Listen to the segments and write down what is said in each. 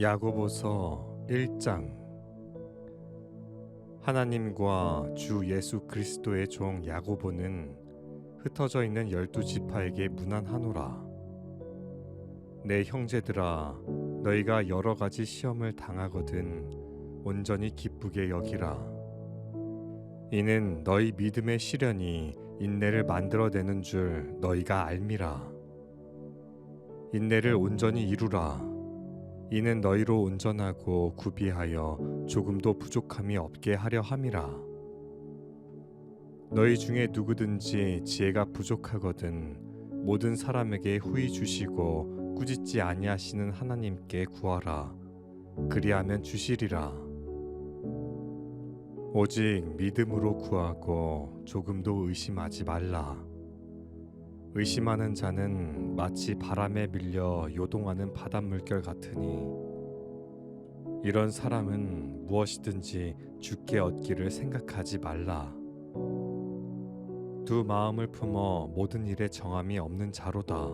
야고보서 1장. 하나님과 주 예수 그리스도의 종 야고보는 흩어져 있는 열두 지파에게 문안하노라. 내 형제들아 너희가 여러 가지 시험을 당하거든 온전히 기쁘게 여기라. 이는 너희 믿음의 시련이 인내를 만들어내는 줄 너희가 알미라. 인내를 온전히 이루라 이는 너희로 온전하고 구비하여 조금도 부족함이 없게 하려 함이라. 너희 중에 누구든지 지혜가 부족하거든 모든 사람에게 후히 주시고 꾸짖지 아니하시는 하나님께 구하라. 그리하면 주시리라. 오직 믿음으로 구하고 조금도 의심하지 말라. 의심하는 자는 마치 바람에 밀려 요동하는 바닷물결 같으니 이런 사람은 무엇이든지 죽게 얻기를 생각하지 말라. 두 마음을 품어 모든 일에 정함이 없는 자로다.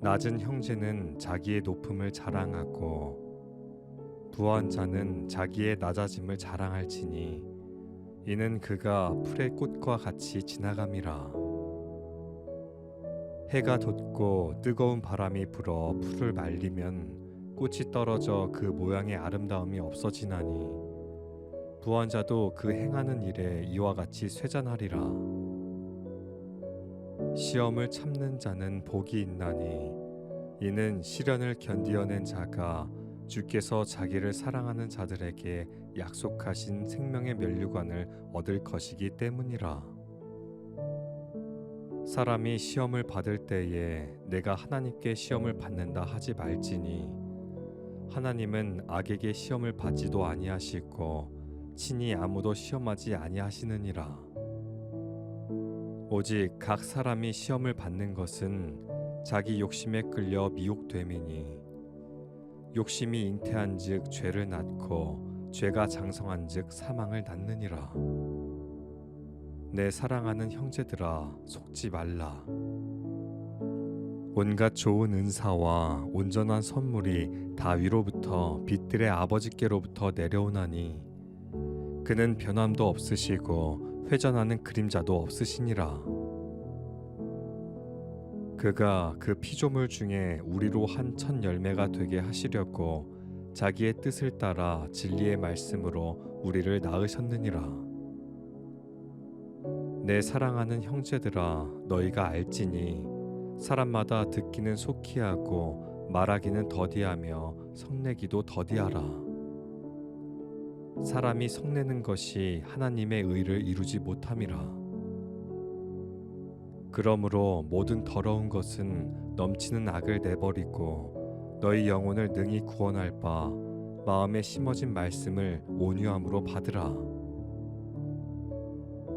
낮은 형제는 자기의 높음을 자랑하고 부한 자는 자기의 낮아짐을 자랑할지니 이는 그가 풀의 꽃과 같이 지나감이라. 해가 돋고 뜨거운 바람이 불어 풀을 말리면 꽃이 떨어져 그 모양의 아름다움이 없어지나니 부한자도 그 행하는 일에 이와 같이 쇠잔하리라 시험을 참는 자는 복이 있나니 이는 시련을 견디어낸 자가 주께서 자기를 사랑하는 자들에게 약속하신 생명의 면류관을 얻을 것이기 때문이라. 사람이 시험을 받을 때에 내가 하나님께 시험을 받는다 하지 말지니 하나님은 악에게 시험을 받지도 아니하시고 친히 아무도 시험하지 아니하시느니라 오직 각 사람이 시험을 받는 것은 자기 욕심에 끌려 미혹됨이니 욕심이 잉태한즉 죄를 낳고 죄가 장성한즉 사망을 낳느니라. 내 사랑하는 형제들아 속지 말라. 온갖 좋은 은사와 온전한 선물이 다 위로부터 빛들의 아버지께로부터 내려오나니 그는 변함도 없으시고 회전하는 그림자도 없으시니라. 그가 그 피조물 중에 우리로 한천 열매가 되게 하시려고 자기의 뜻을 따라 진리의 말씀으로 우리를 낳으셨느니라. 내 사랑하는 형제들아 너희가 알지니 사람마다 듣기는 속히 하고 말하기는 더디하며 성내기도 더디하라 사람이 성내는 것이 하나님의 의를 이루지 못함이라 그러므로 모든 더러운 것은 넘치는 악을 내버리고 너희 영혼을 능히 구원할 바 마음에 심어진 말씀을 온유함으로 받으라.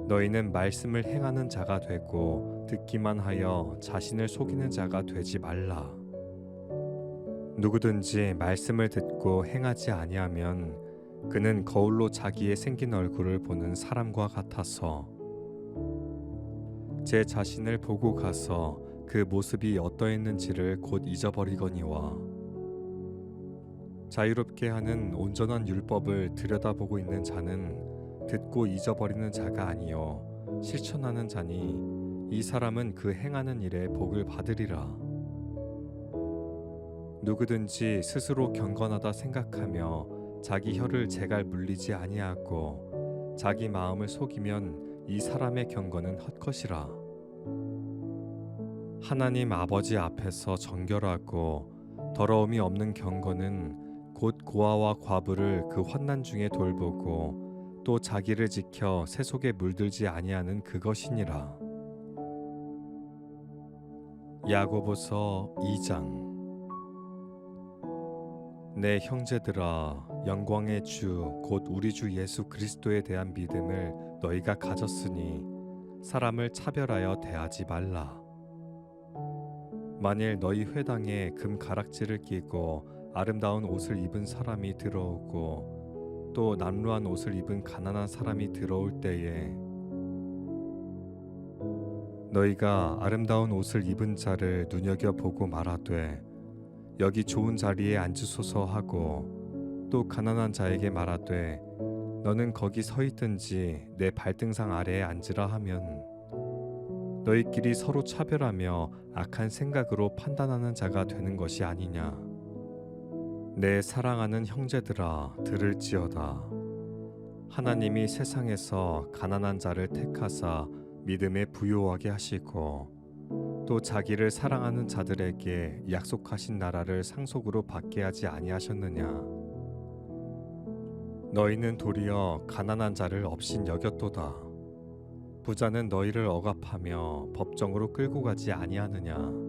너희는 말씀을 행하는 자가 되고 듣기만 하여 자신을 속이는 자가 되지 말라. 누구든지 말씀을 듣고 행하지 아니하면 그는 거울로 자기의 생긴 얼굴을 보는 사람과 같아서 제 자신을 보고 가서 그 모습이 어떠했는지를 곧 잊어버리거니와 자유롭게 하는 온전한 율법을 들여다보고 있는 자는 듣고 잊어버리는 자가 아니요 실천하는 자니 이 사람은 그 행하는 일에 복을 받으리라. 누구든지 스스로 경건하다 생각하며 자기 혀를 제갈 물리지 아니하고 자기 마음을 속이면 이 사람의 경건은 헛것이라. 하나님 아버지 앞에서 정결하고 더러움이 없는 경건은 곧 고아와 과부를 그 환난 중에 돌보고 또 자기를 지켜 새 속에 물들지 아니하는 그것이니라. 야고보서 2장 내 형제들아 영광의 주 곧 우리 주 예수 그리스도에 대한 믿음을 너희가 가졌으니 사람을 차별하여 대하지 말라. 만일 너희 회당에 금 가락지를 끼고 아름다운 옷을 입은 사람이 들어오고 또 남루한 옷을 입은 가난한 사람이 들어올 때에 너희가 아름다운 옷을 입은 자를 눈여겨 보고 말하되 여기 좋은 자리에 앉으소서 하고 또 가난한 자에게 말하되 너는 거기 서 있든지 내 발등상 아래에 앉으라 하면 너희끼리 서로 차별하며 악한 생각으로 판단하는 자가 되는 것이 아니냐 내 사랑하는 형제들아 들을지어다. 하나님이 세상에서 가난한 자를 택하사 믿음에 부요하게 하시고 또 자기를 사랑하는 자들에게 약속하신 나라를 상속으로 받게 하지 아니하셨느냐? 너희는 도리어 가난한 자를 없인 여겼도다. 부자는 너희를 억압하며 법정으로 끌고 가지 아니하느냐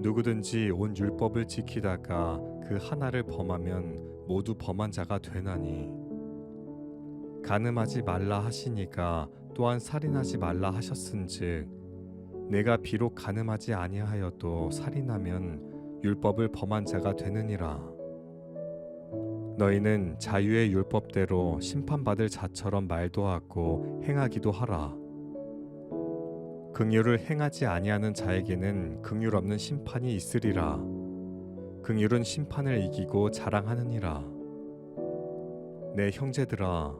누구든지 온 율법을 지키다가 그 하나를 범하면 모두 범한 자가 되나니. 간음하지 말라 하시니까 또한 살인하지 말라 하셨은즉 내가 비록 간음하지 아니하여도 살인하면 율법을 범한 자가 되느니라. 너희는 자유의 율법대로 심판받을 자처럼 말도 하고 행하기도 하라 긍휼을 행하지 아니하는 자에게는 긍휼 없는 심판이 있으리라. 긍휼은 심판을 이기고 자랑하느니라. 내 형제들아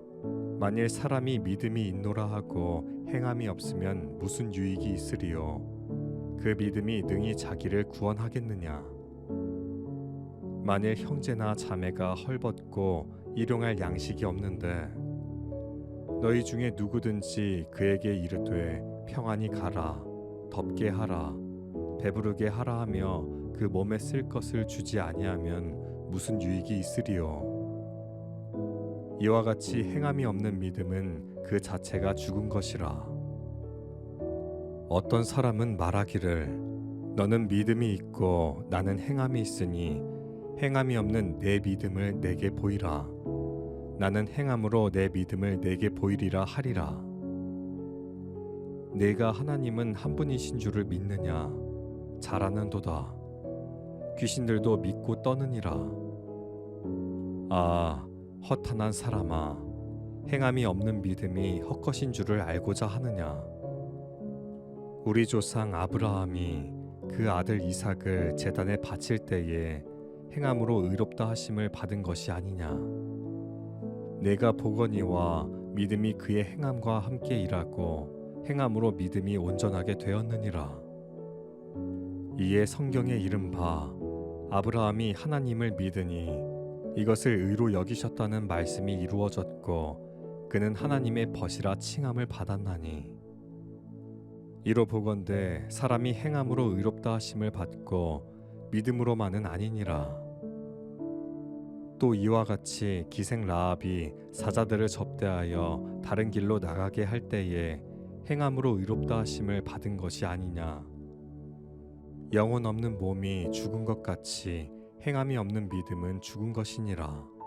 만일 사람이 믿음이 있노라 하고 행함이 없으면 무슨 유익이 있으리요? 그 믿음이 능히 자기를 구원하겠느냐? 만일 형제나 자매가 헐벗고 일용할 양식이 없는데 너희 중에 누구든지 그에게 이르되 평안히 가라 덥게 하라 배부르게 하라 하며 그 몸에 쓸 것을 주지 아니하면 무슨 유익이 있으리요 이와 같이 행함이 없는 믿음은 그 자체가 죽은 것이라. 어떤 사람은 말하기를 너는 믿음이 있고 나는 행함이 있으니 행함이 없는 내 믿음을 내게 보이라. 나는 행함으로 내 믿음을 내게 보이리라 하리라. 내가 하나님은 한 분이신 줄을 믿느냐? 잘하는도다. 귀신들도 믿고 떠느니라. 아, 허탄한 사람아 행함이 없는 믿음이 헛것인 줄을 알고자 하느냐 우리 조상 아브라함이 그 아들 이삭을 제단에 바칠 때에 행함으로 의롭다 하심을 받은 것이 아니냐 내가 보거니와 믿음이 그의 행함과 함께 일하고 행함으로 믿음이 온전하게 되었느니라. 이에 성경에 이른 바 아브라함이 하나님을 믿으니 이것을 의로 여기셨다는 말씀이 이루어졌고 그는 하나님의 벗이라 칭함을 받았나니. 이로 보건대 사람이 행함으로 의롭다 하심을 받고 믿음으로만은 아니니라. 또 이와 같이 기생 라합이 사자들을 접대하여 다른 길로 나가게 할 때에 행함으로 의롭다 하심을 받은 것이 아니냐 영혼 없는 몸이 죽은 것 같이 행함이 없는 믿음은 죽은 것이니라.